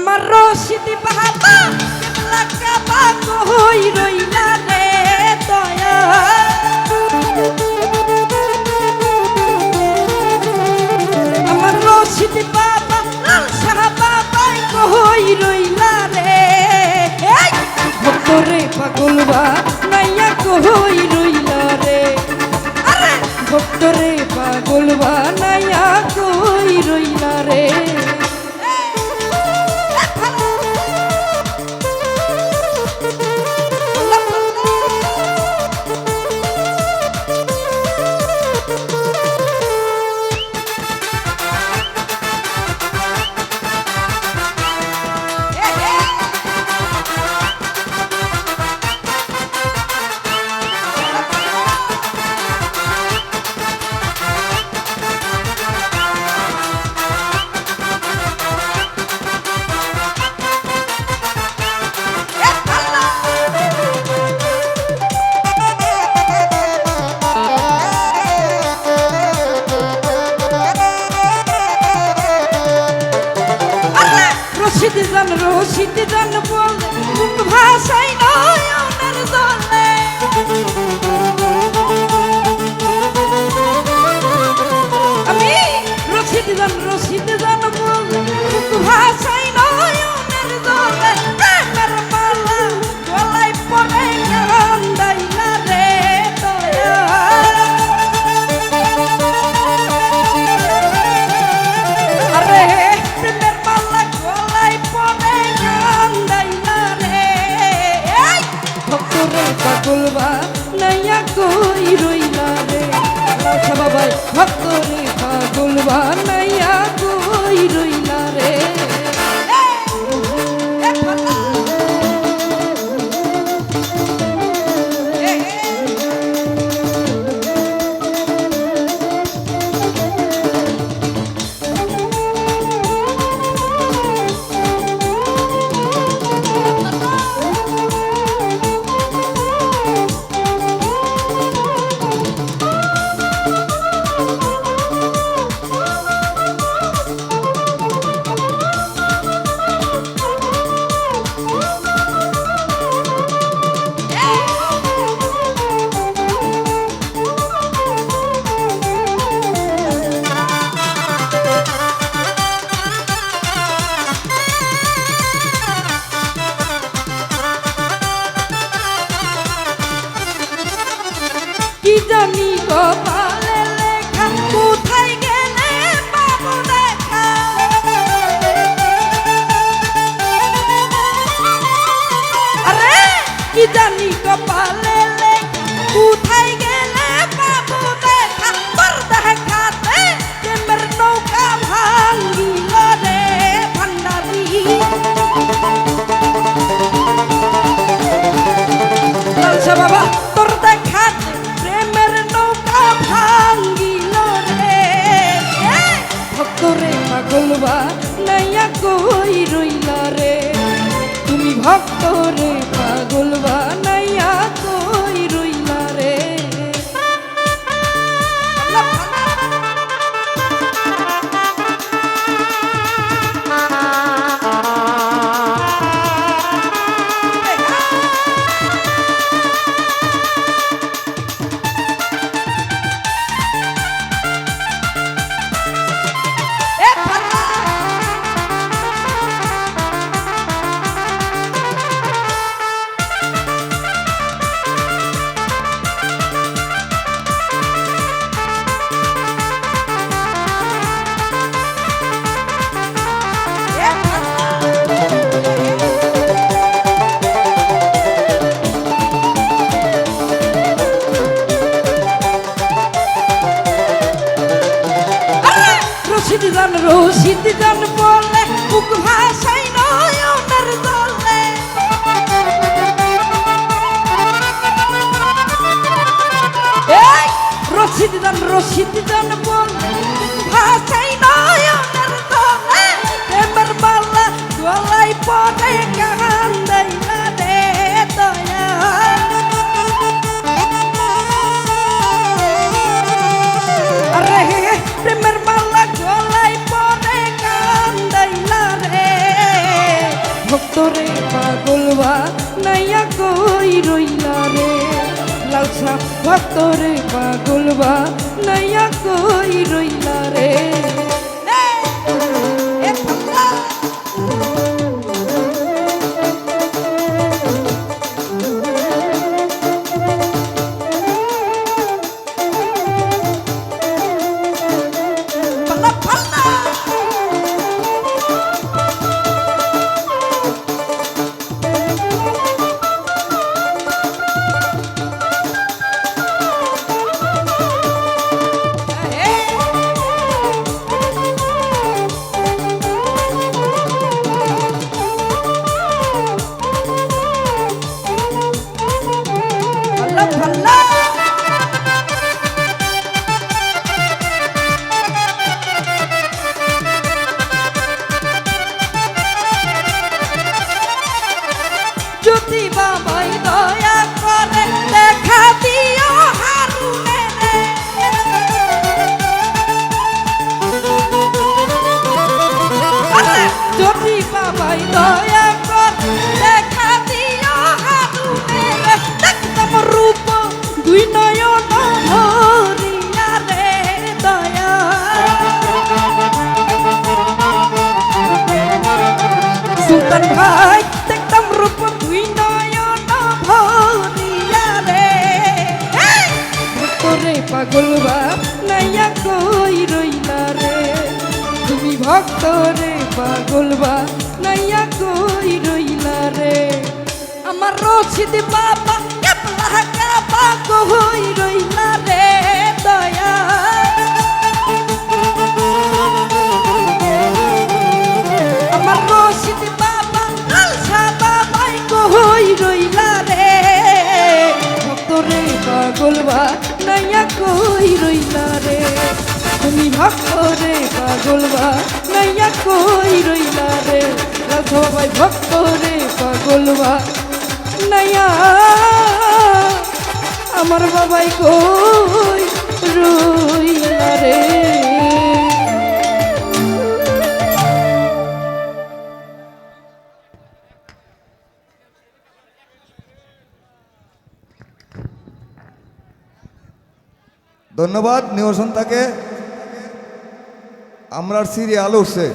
আমার রশিদি বাবা, কেবলা কাবা কই রইলা রে দয়া। আমার রশিদি বাবা, লাল সাহা বাবাই কই রইলা রে। ভক্তরে পাগল নাইয়া রশিদ জান রশিদ জান বল ভাষায় নয় ওনার আচ্ছা ভক্ত ভক্তরে পাগলবা নাইয়া কই রইলা জানি কপালে তুমি ভক্তরে পাগলবা নাইয়া রশিদ জান রশিদ জান বলে বুক ভাষাই নয়নের এই, রশিদ জান রশিদ জান বলে ভাষাই না ভক্তরে পাগল বা নাইয়া কই রইলা রে? যদি বাবাই দয়া করে দেখা দিও ভাই পাগল নাইয়া কই রইলা রে? তুমি ভক্তরে পাগল বা নাইয়া কই রইলা রে? আমার রচিত বাবা কেপলা কাপা কই রইলা রে দয়া আমার রইলা রে? ভক্তরে পাগল বা নাইয়া কই রইলা রে। তুমি ভক্তরে পাগল বা নাইয়া কই রইলা রে? রাধবাই ভক্তরে পাগল বা নাইয়া। আমার বাবাই কই রইলা রে? ধন্যবাদ নিউসন্তাকে আমরার সিরিয়াল উঠছে।